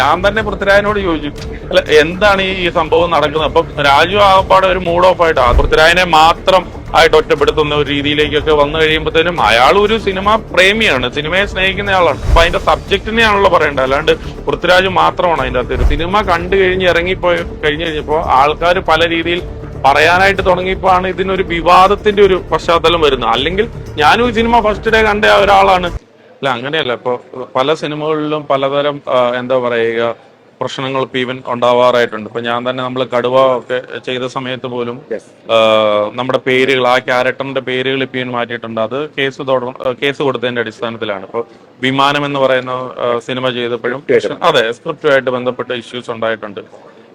ഞാൻ തന്നെ പൃഥ്വിരാജിനോട് ചോദിച്ചു അല്ല എന്താണ് ഈ സംഭവം നടക്കുന്നത്? അപ്പൊ രാജു ആകപ്പാടെ ഒരു മൂഡ് ഓഫ് ആയിട്ട്. പൃഥ്വിരാജിനെ മാത്രം ആയിട്ട് ഒറ്റപ്പെടുത്തുന്ന ഒരു രീതിയിലേക്കൊക്കെ വന്നു കഴിയുമ്പോഴത്തേനും അയാൾ ഒരു സിനിമ പ്രേമിയാണ്. സിനിമയെ സ്നേഹിക്കുന്ന ആളാണ്. അപ്പൊ അതിന്റെ സബ്ജക്റ്റിനെയാണല്ലോ പറയേണ്ടത്. അല്ലാണ്ട് പൃഥ്വിരാജ് മാത്രമാണ് അതിന്റെ അകത്ത് സിനിമ കണ്ടു കഴിഞ്ഞ് ഇറങ്ങിപ്പോയി കഴിഞ്ഞു കഴിഞ്ഞപ്പോ ആൾക്കാർ പല രീതിയിൽ പറയാനായിട്ട് തുടങ്ങിയപ്പോഴാണ് ഇതിനൊരു വിവാദത്തിന്റെ ഒരു പശ്ചാത്തലം വരുന്നത്. അല്ലെങ്കിൽ ഞാനും ഈ സിനിമ ഫസ്റ്റ് ഡേ കണ്ട ഒരാളാണ്. അല്ല അങ്ങനെയല്ല. ഇപ്പൊ പല സിനിമകളിലും പലതരം എന്താ പറയുക പ്രശ്നങ്ങൾ ഇപ്പൊ ഈവൻ ഉണ്ടാവാറായിട്ടുണ്ട്. ഇപ്പൊ ഞാൻ തന്നെ നമ്മൾ കടുവ ഒക്കെ ചെയ്ത സമയത്ത് പോലും നമ്മുടെ പേരുകൾ ആ ക്യാരക്ടറിന്റെ പേരുകൾ ഇപ്പൊ മാറ്റിയിട്ടുണ്ട്. അത് കേസ് കേസ് കൊടുത്തതിന്റെ അടിസ്ഥാനത്തിലാണ്. ഇപ്പൊ വിമാനം എന്ന് പറയുന്ന സിനിമ ചെയ്തപ്പോഴും അതെ സ്ക്രിപ്റ്റുമായിട്ട് ബന്ധപ്പെട്ട ഇഷ്യൂസ് ഉണ്ടായിട്ടുണ്ട്.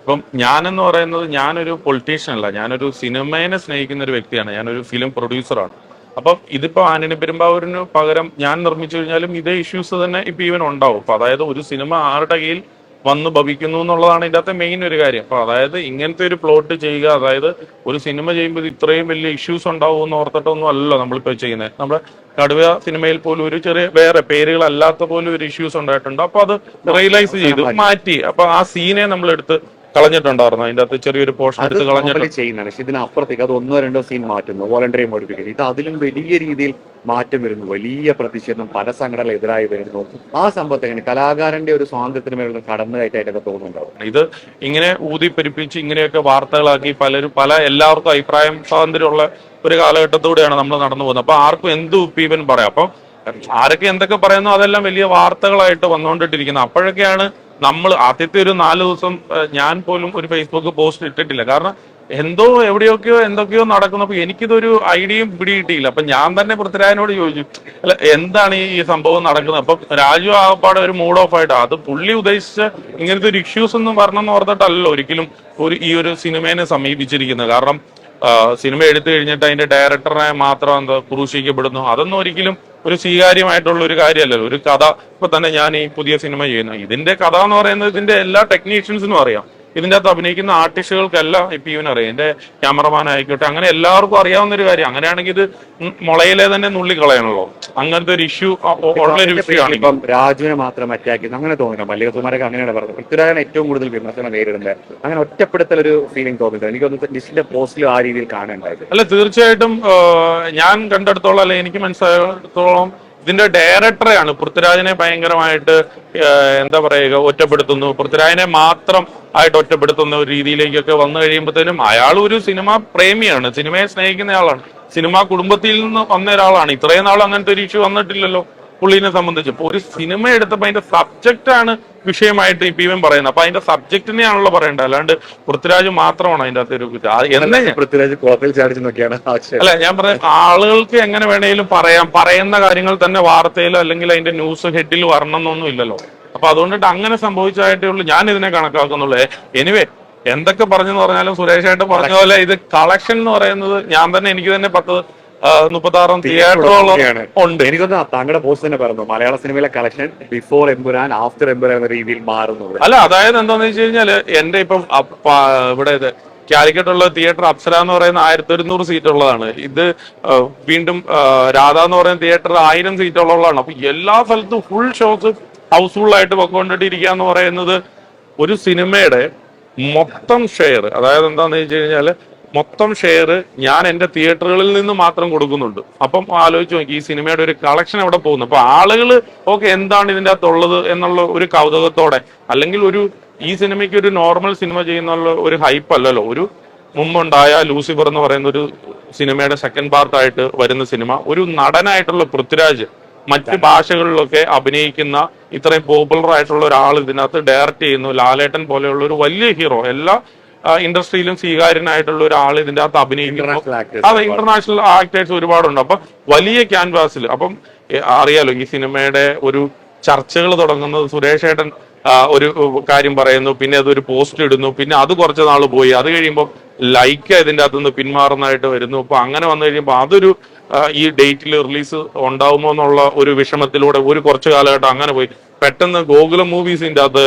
ഇപ്പം ഞാനെന്ന് പറയുന്നത് ഞാനൊരു പൊളിറ്റീഷ്യൻ അല്ല. ഞാനൊരു സിനിമയെ സ്നേഹിക്കുന്ന ഒരു വ്യക്തിയാണ്. ഞാനൊരു ഫിലിം പ്രൊഡ്യൂസറാണ് അപ്പം ഇതിപ്പോ ആന്റണി പെരുമ്പാവൂരിന് പകരം ഞാൻ നിർമ്മിച്ചു കഴിഞ്ഞാലും ഇതേ ഇഷ്യൂസ് തന്നെ ഇപ്പൊ ഈവൻ ഉണ്ടാവും. അപ്പൊ അതായത് ഒരു സിനിമ ആരുടെ കയ്യിൽ വന്ന് ഭവിക്കുന്നു എന്നുള്ളതാണ് ഇതിന്റെ അകത്തെ മെയിൻ ഒരു കാര്യം. അപ്പൊ അതായത് ഇങ്ങനത്തെ ഒരു പ്ലോട്ട് ചെയ്യുക അതായത് ഒരു സിനിമ ചെയ്യുമ്പോൾ ഇത് ഇത്രയും വലിയ ഇഷ്യൂസ് ഉണ്ടാവും എന്ന് ഓർത്തിട്ടൊന്നും അല്ലല്ലോ നമ്മളിപ്പോ ചെയ്യുന്നത് നമ്മുടെ കടുവ സിനിമയിൽ പോലും ഒരു ചെറിയ വേറെ പേരുകളല്ലാത്ത പോലും ഒരു ഇഷ്യൂസ് ഉണ്ടായിട്ടുണ്ട്. അപ്പൊ അത് റിയലൈസ് ചെയ്തു മാറ്റി. അപ്പൊ ആ സീനെ നമ്മൾ എടുത്ത് കളഞ്ഞിട്ടുണ്ടായിരുന്നു. അതിന്റെ അകത്ത് ചെറിയൊരു പോർഷൻ എടുത്ത് കളഞ്ഞിട്ട് നോർമലി ചെയ്യുന്നതാണ്. പക്ഷെ ഇതിനപ്പുറത്തേക്ക് അത് ഒന്നോ രണ്ടോ സീൻ മാറ്റുന്നു. വോളണ്ടറി മോഡിഫിക്കേഷൻ ഇത് അതിലും വലിയ രീതിയിൽ മാറ്റം വരുന്നു. വലിയ പ്രതിഷേധം പല സംഘടനകൾ എതിരായി വരുന്നു. ആ സംഭവത്തെ കലാകാരന്റെ ഒരു സ്വാതന്ത്ര്യത്തിന് മേലുള്ള കടന്നുകയറ്റായിട്ടൊക്കെ തോന്നുന്നുണ്ടാവും ഇത് ഇങ്ങനെ ഊതിപ്പെരിപ്പിച്ച് ഇങ്ങനെയൊക്കെ വാർത്തകളാക്കി പലരും പല എല്ലാവർക്കും അഭിപ്രായം സ്വാതന്ത്ര്യമുള്ള ഒരു കാലഘട്ടത്തിലൂടെയാണ് നമ്മൾ നടന്നു പോകുന്നത്. അപ്പൊ ആർക്കും എന്ത് ഉപ്പീവൻ പറയാം? അപ്പൊ ആരൊക്കെ എന്തൊക്കെ പറയുന്നു അതെല്ലാം വലിയ വാർത്തകളായിട്ട് വന്നുകൊണ്ടിട്ടിരിക്കുന്നത്. അപ്പോഴൊക്കെയാണ് നമ്മൾ ആദ്യത്തെ ഒരു നാല് ദിവസം ഞാൻ പോലും ഒരു ഫേസ്ബുക്ക് പോസ്റ്റ് ഇട്ടിട്ടില്ല. കാരണം എന്തോ എവിടെയൊക്കെയോ എന്തൊക്കെയോ നടക്കുന്നു അപ്പൊ എനിക്കിതൊരു ഐഡിയയും പിടി കിട്ടിയില്ല. അപ്പൊ ഞാൻ തന്നെ പൃഥ്വിരാജിനോട് ചോദിച്ചു അല്ല എന്താണ് ഈ സംഭവം നടക്കുന്നത്? അപ്പൊ രാജു ആകപ്പാടെ ഒരു മൂഡ് ഓഫ് ആയിട്ട് അത് പുള്ളി ഉദ്ദേശിച്ച ഇങ്ങനത്തെ ഒരു ഇഷ്യൂസ് ഒന്നും വരണം എന്ന് ഓർത്തിട്ടല്ലോ ഒരിക്കലും ഒരു ഈ ഒരു സിനിമേനെ സമീപിച്ചിരിക്കുന്നത്. കാരണം സിനിമ എടുത്തു കഴിഞ്ഞിട്ട് അതിന്റെ ഡയറക്ടറെ മാത്രം എന്താ ക്രൂശിക്കപ്പെടുന്നു അതൊന്നും ഒരിക്കലും ഒരു സ്വീകാര്യമായിട്ടുള്ള ഒരു കാര്യമല്ലല്ലോ ഒരു കഥ. ഇപ്പൊ തന്നെ ഞാൻ ഈ പുതിയ സിനിമ ചെയ്യുന്ന ഇതിന്റെ കഥ എന്ന് പറയുന്നത് ഇതിന്റെ എല്ലാ ടെക്നീഷ്യൻസിനും അറിയാം. ഇതിന്റെ അകത്ത് അഭിനയിക്കുന്ന ആർട്ടിസ്റ്റുകൾക്കല്ല ഇപ്പൊ ഇവൻ അറിയാം. എന്റെ ക്യാമറമാൻ ആയിക്കോട്ടെ അങ്ങനെ എല്ലാവർക്കും അറിയാവുന്ന ഒരു കാര്യം. അങ്ങനെയാണെങ്കിൽ ഇത് മുളയിലെ തന്നെ നുള്ളിക്കളയണല്ലോ. അങ്ങനത്തെ ഒരു ഇഷ്യൂ ഉള്ള ഒരു വിഷയമാണ്. ഇപ്പം രാജുവിനെ മാത്രം അറ്റാക്ക് അങ്ങനെ തോന്നുന്നു. മല്ലിക കുമാരൊക്കെ അങ്ങനെയാണ് പറഞ്ഞത്. പൃഥ്വിരാജൻ ഏറ്റവും കൂടുതൽ വിമർശനം നേരിടുന്നത്. അങ്ങനെ ഒറ്റപ്പെടുത്തൽ ഒരു ഫീലിംഗ് തോന്നുന്നത് എനിക്ക് തോന്നുന്നു ലിസ്റ്റിന്റെ പോസ്റ്റിൽ ആ രീതിയിൽ കാണേണ്ടത് അല്ല തീർച്ചയായിട്ടും ഞാൻ കണ്ടെടുത്തോളം അല്ലെ എനിക്ക് മനസ്സിലായിടത്തോളം ഇതിന്റെ ഡയറക്ടറെയാണ്. പൃഥ്വിരാജിനെ ഭയങ്കരമായിട്ട് എന്താ പറയുക ഒറ്റപ്പെടുത്തുന്നു. പൃഥ്വിരാജിനെ മാത്രം ആയിട്ട് ഒറ്റപ്പെടുത്തുന്ന ഒരു രീതിയിലേക്കൊക്കെ വന്നു കഴിയുമ്പോഴത്തേനും അയാൾ ഒരു സിനിമ പ്രേമിയാണ്. സിനിമയെ സ്നേഹിക്കുന്ന ആളാണ്. സിനിമാ കുടുംബത്തിൽ നിന്ന് വന്ന ഒരാളാണ്. ഇത്രയും നാൾ അങ്ങനത്തെ ഒരു ഇഷ്യൂ വന്നിട്ടില്ലല്ലോ. പുള്ളിനെ സംബന്ധിച്ച്. ഇപ്പൊ ഒരു സിനിമ എടുത്തപ്പോ അതിന്റെ സബ്ജക്റ്റ് ആണ് വിഷയമായിട്ട് ഇപ്പൊ ഇവൻ പറയുന്നത്. അപ്പൊ അതിന്റെ സബ്ജക്റ്റിനെയാണല്ലോ പറയേണ്ടത്. അല്ലാണ്ട് പൃഥ്വിരാജ് മാത്രമാണ് അതിന്റെ അകത്ത് ഒരു പൃഥ്വിരാജ് അല്ല ഞാൻ പറഞ്ഞ ആളുകൾക്ക് എങ്ങനെ വേണേലും പറയാം. പറയുന്ന കാര്യങ്ങൾ തന്നെ വാർത്തയിലോ അല്ലെങ്കിൽ അതിന്റെ ന്യൂസ് ഹെഡിൽ വരണം എന്നൊന്നും ഇല്ലല്ലോ. അപ്പൊ അതുകൊണ്ടിട്ട് അങ്ങനെ സംഭവിച്ചതായിട്ടേ ഉള്ളൂ. ഞാൻ ഇതിനെ കണക്കാക്കുന്നുള്ളൂ. എനിവേ എന്തൊക്കെ പറഞ്ഞെന്ന് പറഞ്ഞാലും സുരേഷ് ആയിട്ട് പറഞ്ഞ പോലെ ഇത് കളക്ഷൻ എന്ന് പറയുന്നത് ഞാൻ തന്നെ എനിക്ക് തന്നെ പത്ത് മുപ്പത്തി ആറും തിയേറ്ററോളം ആണ്. ഉണ്ട്. എനിക്കൊന്ന് താങ്കളുടെ പോസ്റ്റ് തന്നെ പറഞ്ഞു? മലയാള സിനിമയിലെ collection before Empuraan after Empuraan എന്ന രീതിയിൽ മാറുന്നു അല്ല അതായത് എന്താന്ന് വെച്ച് കഴിഞ്ഞാൽ എന്റെ ഇപ്പം ഇവിടെ ഇത് കാലിക്കറ്റ് ഉള്ള തിയേറ്റർ അപ്സര എന്ന് പറയുന്ന ആയിരത്തി ഒരുന്നൂറ് സീറ്റ് ഉള്ളതാണ്. ഇത് വീണ്ടും രാധ എന്ന് പറയുന്ന തിയേറ്റർ ആയിരം സീറ്റ് ഉള്ളതാണ് അപ്പൊ എല്ലാ സ്ഥലത്തും ഫുൾ ഷോസ് ഹൗസ്ഫുൾ ആയിട്ട് പൊക്കോണ്ടിട്ടിരിക്കുക എന്ന് പറയുന്നത് ഒരു സിനിമയുടെ മൊത്തം ഷെയർ അതായത് എന്താന്ന് വെച്ച് കഴിഞ്ഞാൽ മൊത്തം ഷെയർ ഞാൻ എന്റെ തിയേറ്ററുകളിൽ നിന്ന് മാത്രം കൊടുക്കുന്നുണ്ട്. അപ്പം ആലോചിച്ച് നോക്കി ഈ സിനിമയുടെ ഒരു കളക്ഷൻ അവിടെ പോകുന്നു? അപ്പൊ ആളുകൾ ഓക്കെ എന്താണ് ഇതിന്റെ അകത്തുള്ളത് എന്നുള്ള ഒരു കൗതുകത്തോടെ അല്ലെങ്കിൽ ഒരു ഈ സിനിമയ്ക്ക് ഒരു നോർമൽ സിനിമ ചെയ്യുന്നുള്ള ഒരു ഹൈപ്പ് അല്ലല്ലോ. ഒരു മുമ്പുണ്ടായ ലൂസിഫർ എന്ന് പറയുന്ന ഒരു സിനിമയുടെ സെക്കൻഡ് പാർട്ടായിട്ട് വരുന്ന സിനിമ ഒരു നടനായിട്ടുള്ള പൃഥ്വിരാജ് മറ്റ് ഭാഷകളിലൊക്കെ അഭിനയിക്കുന്ന ഇത്രയും പോപ്പുലർ ആയിട്ടുള്ള ഒരാൾ ഇതിനകത്ത് ഡയറക്റ്റ് ചെയ്യുന്നു. ലാലേട്ടൻ പോലെയുള്ള ഒരു വലിയ ഹീറോ എല്ലാ ഇൻഡസ്ട്രിയിലും സ്വീകാര്യനായിട്ടുള്ള ഒരാൾ ഇതിന്റെ അകത്ത് അഭിനയിക്കുന്നു. ഇന്റർനാഷണൽ ആക്ടേഴ്സ് അതെ ഇന്റർനാഷണൽ ആക്ടേഴ്സ് ഒരുപാടുണ്ട്. അപ്പൊ വലിയ ക്യാൻവാസിൽ അപ്പം അറിയാലോ ഈ സിനിമയുടെ ഒരു ചർച്ചകൾ തുടങ്ങുന്നത് സുരേഷ് ഏട്ടൻ ഒരു കാര്യം പറയുന്നു പിന്നെ അതൊരു പോസ്റ്റ് ഇടുന്നു പിന്നെ അത് കുറച്ച് നാൾ പോയി. അത് കഴിയുമ്പോൾ ലൈക്ക് ഇതിന്റെ അകത്തുനിന്ന് പിന്മാറുന്നതായിട്ട് വരുന്നു. അപ്പൊ അങ്ങനെ വന്നു കഴിയുമ്പോൾ അതൊരു ഈ ഡേറ്റിൽ റിലീസ് ഉണ്ടാവുമോ എന്നുള്ള ഒരു വിഷമത്തിലൂടെ ഒരു കുറച്ച് കാലഘട്ടം അങ്ങനെ പോയി. പെട്ടെന്ന് ഗോകുലം മൂവീസിന്റെ അത്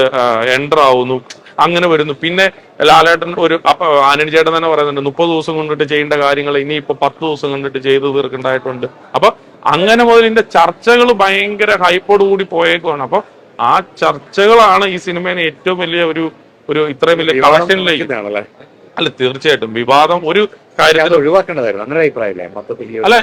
എന്റർ ആവുന്നു. അങ്ങനെ വരുന്നു. പിന്നെ ലാലേട്ടൻ ഒരു അപ്പൊ ആനണി ചേട്ടൻ തന്നെ പറയുന്നുണ്ട് മുപ്പത് ദിവസം കൊണ്ടിട്ട് ചെയ്യേണ്ട കാര്യങ്ങൾ ഇനി ഇപ്പൊ പത്ത് ദിവസം കൊണ്ടിട്ട് ചെയ്തു തീർക്കേണ്ടതായിട്ടുണ്ട്. അപ്പൊ അങ്ങനെ മുതൽ ഇതിന്റെ ചർച്ചകൾ ഭയങ്കര ഹൈപ്പോട് കൂടി പോയേക്കുവാണ്. അപ്പൊ ആ ചർച്ചകളാണ് ഈ സിനിമേനെ ഏറ്റവും വലിയ ഒരു ഒരു ഇത്രയും വലിയ കളക്ഷനിലേക്ക് അല്ല തീർച്ചയായിട്ടും. വിവാദം ഒരു കാര്യത്തിൽ ഒഴിവാക്കേണ്ടതായിരുന്നു. അങ്ങനെ അഭിപ്രായമില്ലേ? മൊത്തത്തിൽ അല്ല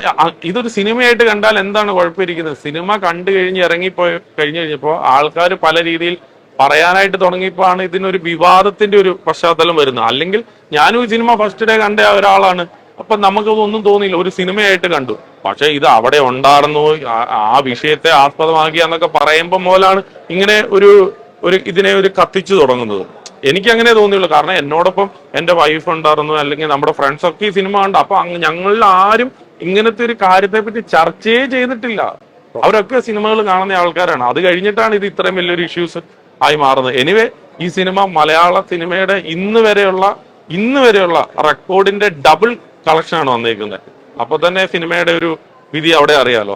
ഇതൊരു സിനിമയായിട്ട് കണ്ടാൽ എന്താണ് കുഴപ്പമിരിക്കുന്നത്? സിനിമ കണ്ടു കഴിഞ്ഞ് ഇറങ്ങിപ്പോയി കഴിഞ്ഞു കഴിഞ്ഞപ്പോ ആൾക്കാർ പല രീതിയിൽ പറയാനായിട്ട് തുടങ്ങിയപ്പോഴാണ് ഇതിനൊരു വിവാദത്തിന്റെ ഒരു പശ്ചാത്തലം വരുന്നത്. അല്ലെങ്കിൽ ഞാനും ഈ സിനിമ ഫസ്റ്റ് ഡേ കണ്ട ഒരാളാണ്. അപ്പൊ നമുക്കതൊന്നും തോന്നിയില്ല. ഒരു സിനിമയായിട്ട് കണ്ടു. പക്ഷെ ഇത് അവിടെ ഉണ്ടായിരുന്നു. ആ- വിഷയത്തെ ആസ്പദമാക്കി എന്നൊക്കെ പറയുമ്പോൾ മുതലാണ് ഇങ്ങനെ ഒരു ഒരു ഇതിനെ ഒരു കത്തിച്ചു തുടങ്ങുന്നത്. എനിക്ക് അങ്ങനെ തോന്നിയുള്ളൂ. കാരണം എന്നോടൊപ്പം എന്റെ വൈഫ് ഉണ്ടായിരുന്നു. അല്ലെങ്കിൽ നമ്മുടെ ഫ്രണ്ട്സ് ഒക്കെ ഈ സിനിമ ഉണ്ട് അപ്പൊ ഞങ്ങളിൽ ആരും ഇങ്ങനത്തെ ഒരു കാര്യത്തെ പറ്റി ചർച്ചയെ ചെയ്തിട്ടില്ല. അവരൊക്കെ സിനിമകൾ കാണുന്ന ആൾക്കാരാണ്. അത് കഴിഞ്ഞിട്ടാണ് ഇത് ഇത്രയും വലിയൊരു ഇഷ്യൂസ് ആയി മാറുന്നത്. എനിവേ ഈ സിനിമ മലയാള സിനിമയുടെ ഇന്ന് വരെയുള്ള ഇന്ന് വരെയുള്ള റെക്കോർഡിന്റെ ഡബിൾ കളക്ഷൻ ആണ് വന്നേക്കുന്നത്. അപ്പൊ തന്നെ സിനിമയുടെ ഒരു വിധി അവിടെ അറിയാലോ.